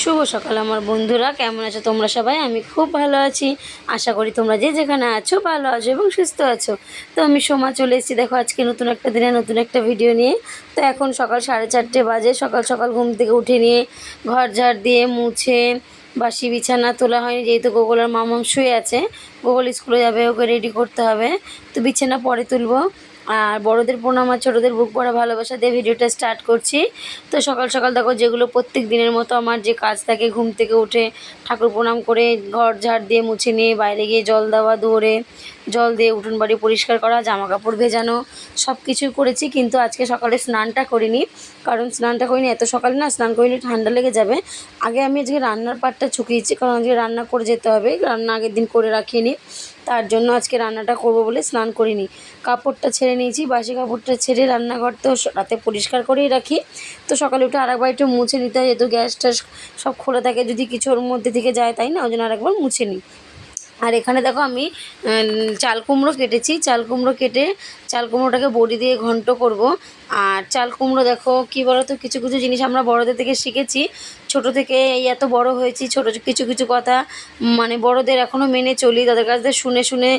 শুভ সকাল আমার বন্ধুরা, কেমন আছো তোমরা সবাই? আমি খুব ভালো আছি। আশা করি তোমরা যে যেখানে আছো ভালো আছো এবং সুস্থ আছো। তো আমি সোমা চলে এসেছি। দেখো, আজকে নতুন একটা দিনে নতুন একটা ভিডিও নিয়ে। তো এখন সকাল সাড়ে চারটে বাজে। সকাল সকাল ঘুম থেকে উঠে নিয়ে ঘর ঝাড় দিয়ে মুছে বাসি, বিছানা তোলা হয়নি। যেহেতু গোগল আর মামাম শুয়ে আছে, গোগল স্কুলে যাবে, ওকে রেডি করতে হবে। তো বিছানা পরে তুলবো। আর বড়দের প্রণাম আর ছোটোদের বুক পড়া ভালোবাসা দিয়ে ভিডিওটা স্টার্ট করছি। তো সকাল সকাল দেখো যেগুলো প্রত্যেক দিনের মতো আমার যে কাজ থাকে, ঘুম থেকে উঠে ঠাকুর প্রণাম করে ঘর ঝাড় দিয়ে মুছে নিয়ে বাইরে গিয়ে জল দেওয়া দৌড়ে জল দিয়ে উঠোন বাড়ি পরিষ্কার করা জামা কাপড় ভেজানো সব কিছুই করেছি, কিন্তু আজকে সকালে স্নানটা করিনি। কারণ স্নানটা করিনি, এত সকালে না স্নান করিনি ঠান্ডা লেগে যাবে। আগে আমি আজকে রান্নার পাটটা চুকিয়েছি কারণ আজকে রান্না করে যেতে হবে, রান্না আগের দিন করে রাখিনি। তার জন্য আজকে রান্নাটা করব বলে স্নান করিনি। কাপড়টা ছেড়ে নিয়েছি, বাসি কাপড়টা ছেড়ে রান্নাঘর তো রাতে পরিষ্কার করেই রাখি। তো সকালে উঠে আরেকবার একটু মুছে নিতে হয়, যেহেতু গ্যাস ট্যাস সব খোলা থাকে, যদি কিছু ওর মধ্যে থেকে যায় তাই না, ওই জন্য আরেকবার মুছে নিই। আর এখানে দেখো আমি চাল কুমড়ো কেটেছি। চাল কুমড়ো কেটে, চাল কুমড়োটাকে বড়ি দিয়ে ঘন্ট করব। আর চাল কুমড়ো দেখো কী বলো তো কিছু কিছু জিনিস আমরা বড়দের থেকে শিখেছি। ছোট থেকে এই এত বড় হয়েছি, ছোট কিছু কিছু কথা মানে বড়দের এখনও মেনে চলি, তাদের কাছ থেকে শুনে শুনে,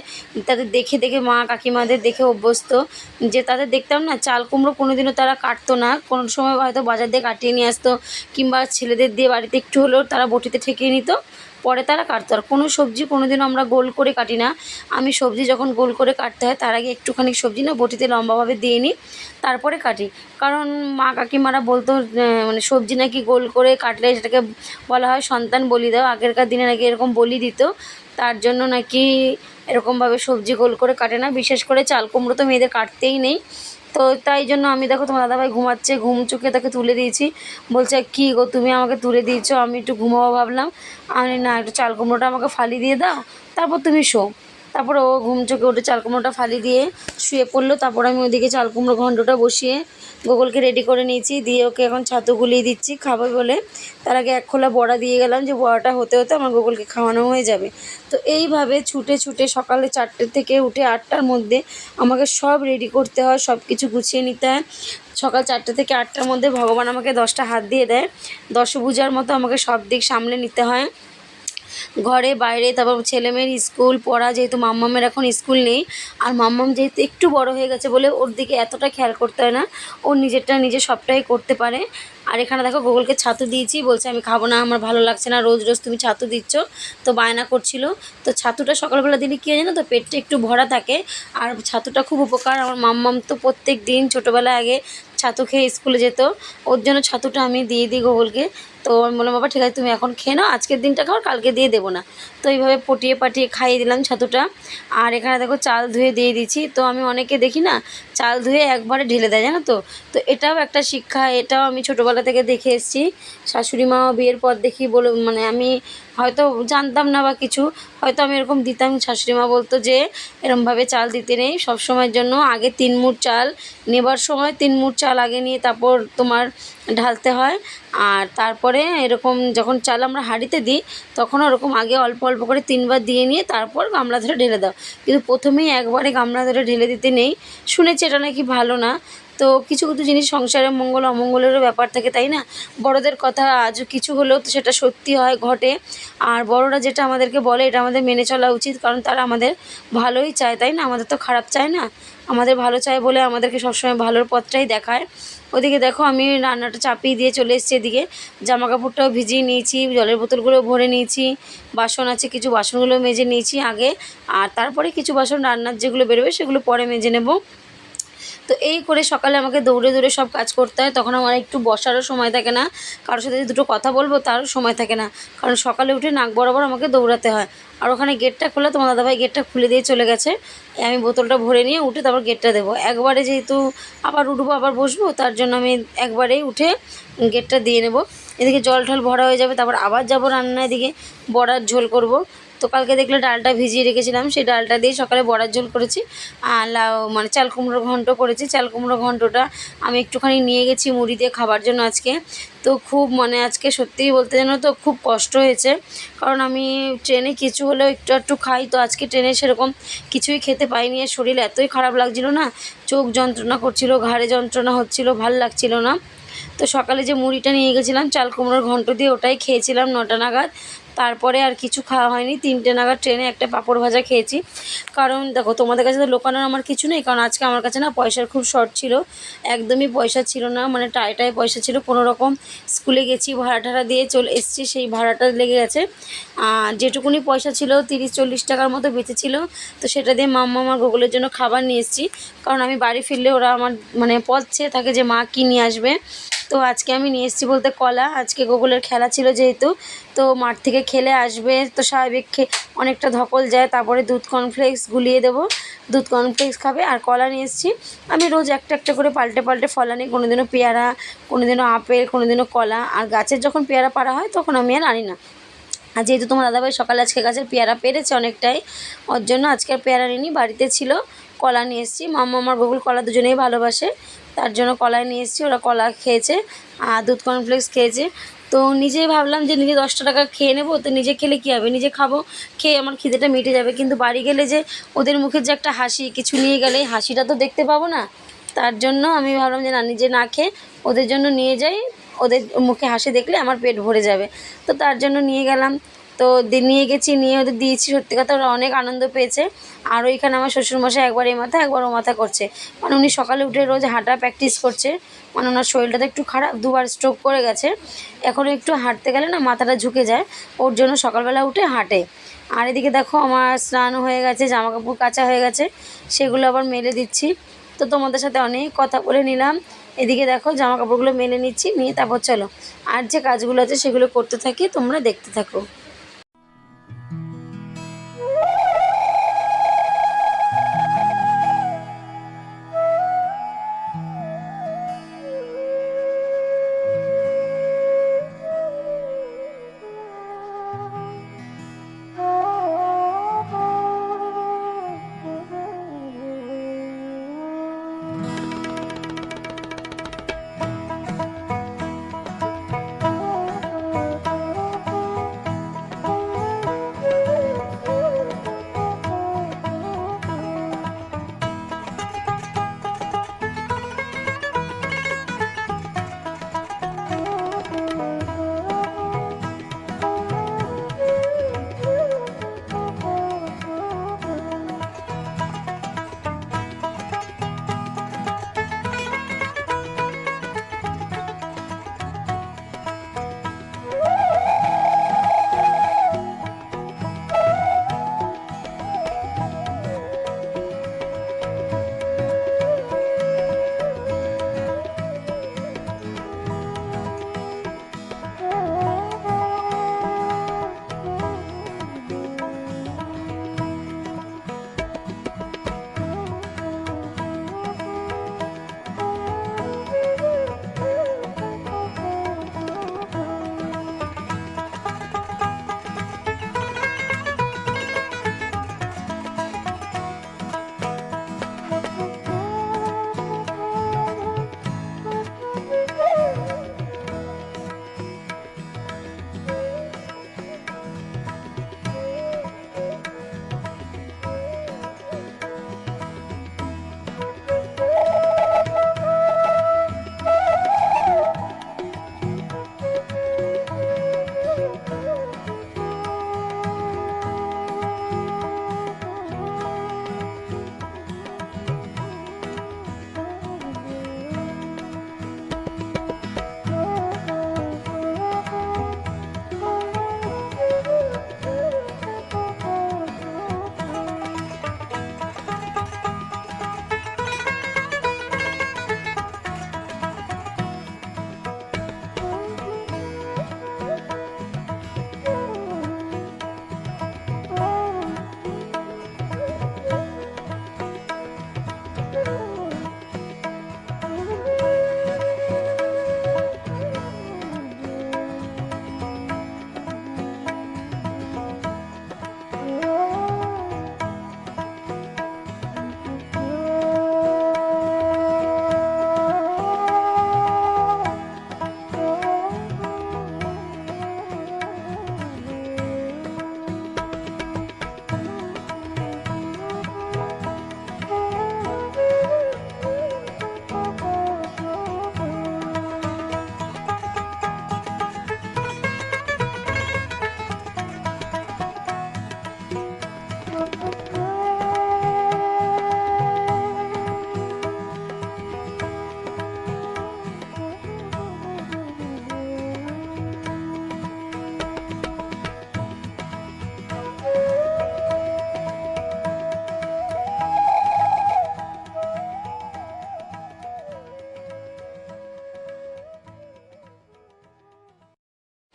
তাদের দেখে দেখে মা কাকিমাদের দেখে অভ্যস্ত। যে তাদের দেখতাম না, চাল কুমড়ো কোনোদিনও তারা কাটতো না। কোনো সময় হয়তো বাজার দিয়ে কাটিয়ে নিয়ে আসতো, কিংবা ছেলেদের দিয়ে বাড়িতে একটু হলেও তারা বটিতে ঠেকিয়ে নিত। পরে তারা কাটতো। আর কোনো সবজি কোনোদিনও আমরা গোল করে কাটি না। আমি সবজি যখন গোল করে কাটতে হয়, তার আগে একটুখানি সবজি না বটিতে লম্বাভাবে দিয়ে নিই, তারপরে কাটি। কারণ মা কাকিমারা বলতো মানে সবজি নাকি গোল করে কাটলে সেটাকে বলা হয় সন্তান বলি দাও। আগেরকার দিনে নাকি এরকম বলি দিত। তার জন্য নাকি এরকমভাবে সবজি গোল করে কাটে না। বিশেষ করে চাল কুমড়ো তো মেয়েদের কাটতেই নেই। তো তাই জন্য আমি দেখো তোমার দাদাভাই ঘুমাচ্ছে, ঘুম চোখে তাকে তুলে দিয়েছি। বলছে, কি গো, তুমি আমাকে তুলে দিয়েছ, আমি একটু ঘুমাবো ভাবলাম। আমি না, একটু চাল কুমড়োটা আমাকে ফালি দিয়ে দাও, তারপর তুমি শো। তারপর ও ঘুম চোখে উঠে চাল কুমড়োটা ফালি দিয়ে শুয়ে পড়ল। তারপর আমি ওইদিকে চাল কুমড়ো ঘন্টটা বসিয়ে গোগলকে রেডি করে নিয়েছি। দিয়ে ওকে এখন ছাতু গুলিয়ে দিচ্ছি খাবে বলে। তার আগে এক খোলা বড়া দিয়ে গেলাম যে বড়াটা হতে হতে আমার গোগলকে খাওয়ানো হয়ে যাবে। তো এইভাবে ছুটে ছুটে সকালে চারটে থেকে উঠে আটটার মধ্যে আমাকে সব রেডি করতে হয় সব কিছু গুছিয়ে নিতে হয়। সকাল চারটে থেকে আটটার মধ্যে ভগবান আমাকে দশটা হাত দিয়ে দেয়। দশভুজার মতো আমাকে সব দিক সামলে নিতে হয়। ঘরে, বাইরে, তারপর ছেলে মেয়ের স্কুল, পড়া যেহেতু মাম্মামের এখন স্কুল নেই, আর মাম্মাম যেহেতু একটু বড় হয়ে গেছে বলে ওর দিকে এতটা খেয়াল করতে হয় না, ও নিজেরটা নিজে সবটাই করতে পারে। আর এখানে দেখো গোগলকে ছাতু দিয়েছি, বলছে আমি খাব না, আমার ভালো লাগছে না, রোজ রোজ তুমি ছাতু দিচ্ছ। তো বায়না করছিল, তো ছাতুটা সকালবেলা দিলে কী হয় জানো তো পেটটা একটু ভরা থাকে, আর ছাতুটা খুব উপকার, আমার মাম্মাম তো প্রত্যেক দিন ছোটোবেলায় আগে ছাতু খেয়ে স্কুলে যেত, ওর জন্য ছাতুটা আমি দিয়ে দিই গোগলকে। তো আমি বললাম, বাবা, ঠিক আছে, তুমি এখন খেয়ে নাও, আজকের দিনটা খাও কালকে দিয়ে দেবো না। তো এইভাবে পটিয়ে পাটিয়ে খাইয়ে দিলাম ছাতুটা। আর এখানে দেখো চাল ধুয়ে দিয়ে দিচ্ছি তো আমি অনেকে দেখি না, চাল ধুয়ে একবারে ঢেলে দেয়, জানো তো? তো এটাও একটা শিক্ষা, এটাও আমি ছোটোবেলা থেকে দেখে এসেছি। শাশুড়ি মা বিয়ের পর দেখি বলে মানে আমি হয়তো জানতাম না বা কিছু, হয়তো আমি এরকম দিতাম। শাশুড়ি মা বলতো যে, এরমভাবে চাল দিতে নেই, সব সময়ের জন্য আগে তিন মুঠ চাল, নেবার সময় তিন মুঠ চাল আগে নিয়ে তারপর তোমার ঢালতে হয়। আর তারপরে এরকম যখন চাল আমরা হাঁড়িতে দিই, তখন ওরকম আগে অল্প অল্প করে তিনবার দিয়ে নিয়ে তারপর গামলা ধরে ঢেলে দাও। কিন্তু প্রথমেই একবারে গামলা ধরে ঢেলে দিতে নেই। শুনেছি এটা নাকি ভালো না। তো কিছু কিছু জিনিস সংসারে মঙ্গল, অমঙ্গলেরও ব্যাপার থাকে, তাই না? বড়দের কথা আজ কিছু হলেও তো সেটা সত্যি হয়, ঘটে। আর বড়রা যেটা আমাদেরকে বলে, এটা আমাদের মেনে চলা উচিত, কারণ তারা আমাদের ভালোই চায়, তাই না? আমাদের তো খারাপ চায় না? আমাদের ভালো চায় বলে আমাদেরকে সবসময় ভালোর পথটাই দেখায়। ওদিকে দেখো, আমি রান্নাটা চাপিয়ে দিয়ে চলে এসেছি এদিকে। জামা কাপড়টাও ভিজিয়ে নিয়েছি, জলের বোতলগুলো ভরে নিয়েছি, বাসন আছে, কিছু বাসনগুলো মেজে নিয়েছি আগে। আর তারপরে কিছু বাসন রান্নার যেগুলো বেরোবে, সেগুলো পরে মেজে নেব। তো এই করে সকালে আমাকে দৌড়ে দৌড়ে সব কাজ করতে হয়। তখন আমার একটু বসারও সময় থাকে না। কারোর সাথে দুটো কথা বলব, তারও সময় থাকে না। কারণ সকালে উঠে নাক বরাবর আমাকে দৌড়াতে হয়। আর ওখানে গেটটা খোলা, তোমার দাদাভাই গেটটা খুলে দিয়ে চলে গেছে। আমি বোতলটা ভরে নিয়ে উঠে তারপর গেটটা দেবো। একবারে যেহেতু আবার উঠবো, আবার বসবো, তার জন্য আমি একবারেই উঠে গেটটা দিয়ে নেব। এদিকে জল ঠল ভরা হয়ে যাবে, তারপর আবার যাব রান্না এদিকে বড়ার ঝোল করব। তো কালকে দেখলে ডালটা ভিজিয়ে রেখেছিলাম, সেই ডালটা দিয়ে সকালে বড়ার ঝোল করেছি আর লাউ মানে চাল কুমড়ো ঘন্ট করেছি। চাল কুমড়ো ঘন্টটা আমি একটুখানি নিয়ে গেছি মুড়ি দিয়ে খাবার জন্য আজকে। তো খুব মানে আজকে সত্যিই বলতে জানো তো, খুব কষ্ট হয়েছে। কারণ আমি ট্রেনে কিছু হলেও একটু একটু খাই, তো আজকে ট্রেনে সেরকম কিছুই খেতে পাইনি। আর শরীর এতই খারাপ লাগছিল না, চোখ যন্ত্রণা করছিল, ঘাড়ে যন্ত্রণা হচ্ছিল, ভালো লাগছিল না। তো সকালে যে মুড়িটা নিয়ে গেছিলাম, চাল কুমড়োর ঘন্ট দিয়ে ওটাই খেয়েছিলাম নটা নাগাদ। তারপরে আর কিছু খাওয়া হয়নি। তিনটে নাগাদ ট্রেনে একটা পাঁপড় ভাজা খেয়েছি। কারণ দেখো, তোমাদের কাছে তো লোকানোর আমার কিছু নেই, কারণ আজকে আমার কাছে না পয়সার খুব শর্ট ছিল। একদমই পয়সা ছিল না মানে টাইটাই পয়সা ছিল। কোনো রকম স্কুলে গেছি, ভাড়া টাড়া দিয়ে চলে এসেছি, সেই ভাড়াটা লেগে গেছে। যেটুকুনি পয়সা ছিল, তিরিশ চল্লিশ টাকার মতো বেঁচেছিল। তো সেটা দিয়ে মাম্মা আমার গোগলের জন্য খাবার নিয়ে এসেছি। কারণ আমি বাড়ি ফিরলে ওরা আমার মানে পথ চেয়ে থাকে যে মা কী নিয়ে আসবে। তো আজকে আমি নিয়ে এসেছি বলতে কলা। আজকে গোকুলের খেলা ছিল যেহেতু, তো মাঠ থেকে খেলে আসবে। তো স্বাভাবিক অনেকটা ধকল যায়, তারপরে দুধ কর্নফ্লেক্স গুলিয়ে দেবো। দুধ কর্নফ্লেক্স খাবে আর কলা নিয়ে এসেছি। আমি রোজ একটা একটা করে পাল্টে পাল্টে ফল আনি কোনো দিনও পেয়ারা কোনো দিনও আপেল কোনো দিনও কলা। আর গাছের যখন পেয়ারা পাড়া হয়, তখন আমি আর আনি না। আর যেহেতু তোমার দাদাভাই সকালে আজকে গাছের পেয়ারা পেরেছে অনেকটাই, ওর জন্য আজকে পেয়ারা নিইনি বাড়িতে ছিল, কলা নিয়ে এসেছি। মাম্মা আমার বকুল কলা দুজনেই ভালোবাসে। তার জন্য কলাই নিয়ে এসেছি, ওরা কলা খেয়েছে, আর দুধ কর্নফ্লেক্স খেয়েছে। তো নিজেই ভাবলাম যে নিজে দশটা টাকা খেয়ে নেব, তো নিজে খেলে কী হবে? নিজে খাব, খেয়ে আমার খিদেটা মিটে যাবে। কিন্তু বাড়ি গেলে যে ওদের মুখের যে একটা হাসি, কিছু নিয়ে গেলে হাসিটা তো দেখতে পাবো না। তার জন্য আমি ভাবলাম যে না, নিজে না খেয়ে ওদের জন্য নিয়ে যাই, ওদের মুখে হাসি দেখলে আমার পেট ভরে যাবে। তো তার জন্য নিয়ে গেলাম। তো নিয়ে গেছি, নিয়ে ওদের দিয়েছি। সত্যি কথা ওরা অনেক আনন্দ পেয়েছে। আর ওইখানে আমার শ্বশুরমশাই একবার এ মাথা, একবার ও মাথা করছে। মানে উনি সকালে উঠে রোজ হাঁটা প্র্যাকটিস করছে। মানে ওনার শরীরটা তো একটু খারাপ, দুবার স্ট্রোক করে গেছে। এখনও একটু হাঁটতে গেলে না মাথাটা ঝুঁকে যায়। ওর জন্য সকালবেলা উঠে হাঁটে। আর এদিকে দেখো আমার স্নান হয়ে গেছে জামা কাপড় কাচা হয়ে গেছে। সেগুলো আবার মেলে দিচ্ছি। তো তোমাদের সাথে অনেক কথা বলে নিলাম। এদিকে দেখো জামা কাপড়গুলো মেলে নিচ্ছি, নিয়ে তারপর চলো। আর যে কাজগুলো আছে সেগুলো করতে থাকি, তোমরা দেখতে থাকো।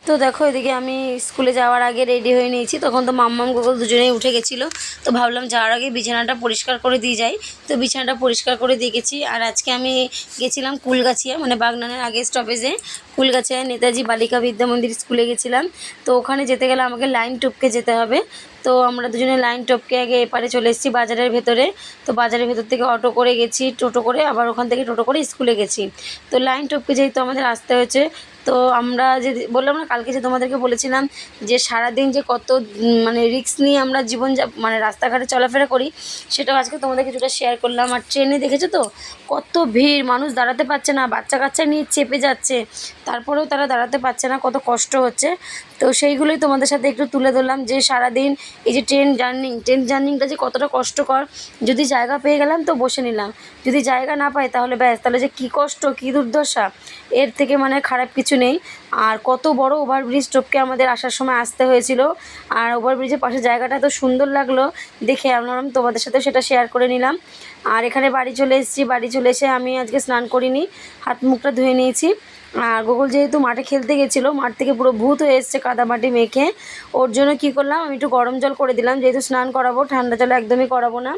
তো দেখো, এদিকে আমি স্কুলে যাওয়ার আগে রেডি হয়ে নিয়েছি। তখন তো মাম্মাম, গোগল দুজনেই উঠে গেছিল। তো ভাবলাম যাওয়ার আগে বিছানাটা পরিষ্কার করে দিয়ে যাই। তো বিছানাটা পরিষ্কার করে দিয়ে গেছি। আর আজকে আমি গেছিলাম কুলগাছিয়া মানে বাগনানের আগে স্টপেজে কুলগাছিয়া নেতাজি বালিকা বিদ্যা মন্দির স্কুলে গেছিলাম। তো ওখানে যেতে গেলে আমাকে লাইন টপকে যেতে হবে। তো আমরা দুজনে লাইন টপকে আগে এপারে চলে এসেছি বাজারের ভেতরে। তো বাজারের ভেতর থেকে অটো করে গেছি, টোটো করে আবার ওখান থেকে টোটো করে স্কুলে গেছি। তো লাইন টপকে যেহেতু আমাদের আসতে হয়েছে তো আমরা যে বললাম না, কালকে যে তোমাদেরকে বলেছিলাম যে সারাদিন যে কত মানে রিক্স নিয়ে আমরা জীবন মানে রাস্তাঘাটে চলাফেরা করি, সেটাও আজকে তোমাদের কিছুটা শেয়ার করলাম। আর ট্রেনে দেখেছ তো? কত ভিড়, মানুষ দাঁড়াতে পারছে না বাচ্চা কাচ্চা নিয়ে চেপে যাচ্ছে, তারপরেও তারা দাঁড়াতে পারছে না, কত কষ্ট হচ্ছে। তো সেইগুলোই তোমাদের সাথে একটু তুলে ধরলাম যে সারাদিন এই যে ট্রেন জার্নি ট্রেন জার্নিংটা যে কতটা কষ্টকর, যদি জায়গা পেয়ে গেলাম তো বসে নিলাম। যদি জায়গা না পাই তাহলে ব্যাস, তাহলে যে কী কষ্ট, কী দুর্দশা, এর থেকে মানে খারাপ কিছু নেই। আর কত বড় ওভারব্রিজ টপকে আমাদের আসার সময় আসতে হয়েছিল। আর ওভারব্রিজের পাশে জায়গাটা এত সুন্দর লাগল, দেখে আমরা তোমাদের সাথে সেটা শেয়ার করে নিলাম। আর এখানে বাড়ি চলে এসেছি, বাড়ি চলে এসে আমি আজকে স্নান করিনি, হাত মুখটা ধুয়ে নিয়েছি। আর গোকুল যেহেতু মাঠে খেলতে গেছিল, মাঠ থেকে পুরো ভূত হয়ে এসছে কাদা মাটি মেখে। ওর জন্য কী করলাম, আমি একটু গরম জল করে দিলাম, যেহেতু স্নান করাবো, ঠান্ডা জল একদমই করাবো না।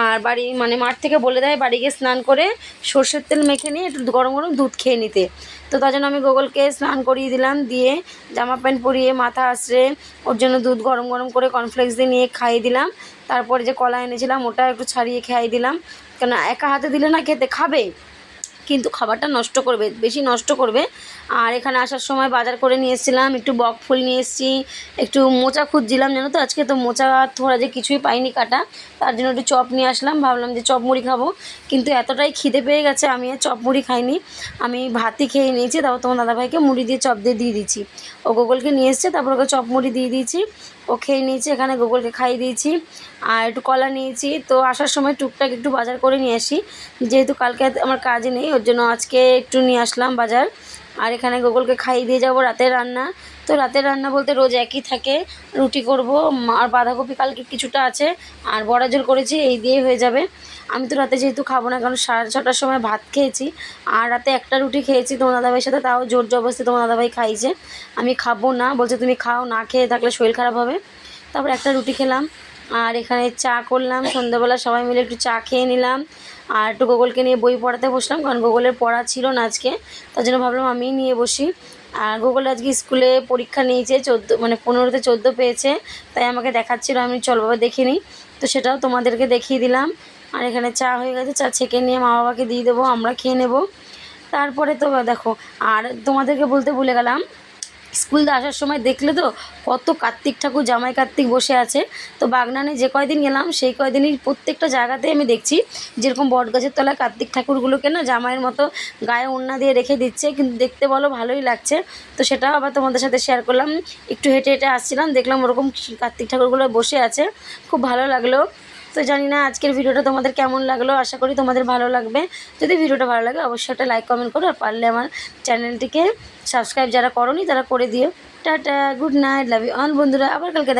আর বাড়ি মানে মাঠ থেকে বলে দেয় বাড়ি গিয়ে স্নান করে সর্ষের তেল মেখে নিয়ে একটু গরম গরম দুধ খেয়ে নিতে। তো তার জন্য আমি গোগলকে স্নান করিয়ে দিলাম, দিয়ে জামা প্যান্ট পরিয়ে মাথা আশ্রে ওর জন্য দুধ গরম গরম করে কর্নফ্লেক্স দিয়ে নিয়ে খাইয়ে দিলাম। তারপরে যে কলা এনেছিলাম ওটা একটু ছাড়িয়ে খাইয়ে দিলাম। কেন একা হাতে দিলে না খেতে, খাবে? কিন্তু খাবারটা নষ্ট করবে, বেশি নষ্ট করবে। আর এখানে আসার সময় বাজার করে নিয়ে এসেছিলাম, একটু বক ফুল নিয়ে এসেছি, একটু মোচা খুঁজছিলাম, জানো তো? আজকে তো মোচা থোড়া যে কিছুই পাইনি কাটা, তার জন্য একটু চপ নিয়ে আসলাম, ভাবলাম যে চপ মুড়ি খাব। কিন্তু এতটাই খিদে পেয়ে গেছে, আমি আর চপ মুড়ি খাইনি। আমি ভাতই খেয়ে নিয়েছি, তারপর তোমার দাদাভাইকে মুড়ি দিয়ে চপ দিয়ে দিয়ে দিয়েছি। ও গোগলকে নিয়ে এসছে, তারপর ওকে চপ মুড়ি দিয়ে দিয়েছি। ও খেয়ে নিয়েছি, এখানে গোগলকে খাইয়ে দিয়েছি। আর একটু কলা নিয়েছি, তো আসার সময় টুকটাক একটু বাজার করে নিয়ে আসি। যেহেতু কালকে আমার কাজ নেই, ওর জন্য আজকে একটু নিয়ে আসলাম বাজার। আর এখানে গোগলকে খাইয়ে দিয়ে যাব রাতের রান্না। তো রাতের রান্না বলতে রোজ একই থাকে। রুটি করব আর বাঁধাকপি কালকে কিছুটা আছে। আর বড়া জল করেছি, এই দিয়ে হয়ে যাবে। আমি তো রাতে যেহেতু খাব না, কারণ সাড়ে ছটার সময় ভাত খেয়েছি। আর রাতে একটা রুটি খেয়েছি তোমার দাদাভাইয়ের সাথে, তাও জোর জবরদস্তি তোমার দাদাভাই খাইছে। আমি খাব না, বলছে তুমি খাও, না খেয়ে থাকলে শরীর খারাপ হবে। তারপর একটা রুটি খেলাম। আর এখানে চা করলাম, সন্ধ্যাবেলা সবাই মিলে একটু চা খেয়ে নিলাম। আর একটু গোগলকে নিয়ে বই পড়াতে বসলাম, কারণ গোগলের পড়া ছিল না আজকে। তার জন্য ভাবলাম আমিই নিয়ে বসি। আর গোগল আজকে স্কুলে পরীক্ষা নিয়েছে, চোদ্দ মানে পনেরোতে চোদ্দ পেয়েছে, তাই আমাকে দেখাচ্ছিল, আমি চল বাবা, দেখে নিই। তো সেটাও তোমাদেরকে দেখিয়ে দিলাম। আর এখানে চা হয়ে গেছে, চা ছেঁকে নিয়ে মা বাবাকে দিয়ে দেবো, আমরা খেয়ে নেব। তারপরে তো দেখো, আর তোমাদেরকে বলতে ভুলে গেলাম স্কুল আসার সময় দেখলে তো কত কার্তিক ঠাকুর, জামাই কার্তিক বসে আছে। তো বাগনানে যে কয়দিন গেলাম, সেই কয়দিনই প্রত্যেকটা জায়গাতেই আমি দেখছি যেরকম বট গাছের তলায় কার্তিক ঠাকুরগুলোকে না জামাইয়ের মতো গায়ে ওড়না দিয়ে রেখে দিচ্ছে। কিন্তু দেখতে বলো, ভালোই লাগছে। তো সেটাও আবার তোমাদের সাথে শেয়ার করলাম। একটু হেঁটে হেঁটে আসছিলাম, দেখলাম ওরকম কার্তিক ঠাকুরগুলো বসে আছে। খুব ভালো লাগল। তো জানি না আজকের ভিডিওটা তোমাদের কেমন লাগল, আশা করি তোমাদের ভালো লাগবে। যদি ভিডিওটা ভালো লাগে, অবশ্যই একটা লাইক কমেন্ট করো, আর পারলে আমার চ্যানেলটিকে সাবস্ক্রাইব যারা করনি, তারা করে দিও। Tata good night love you all বন্ধুরা, আবার কালকে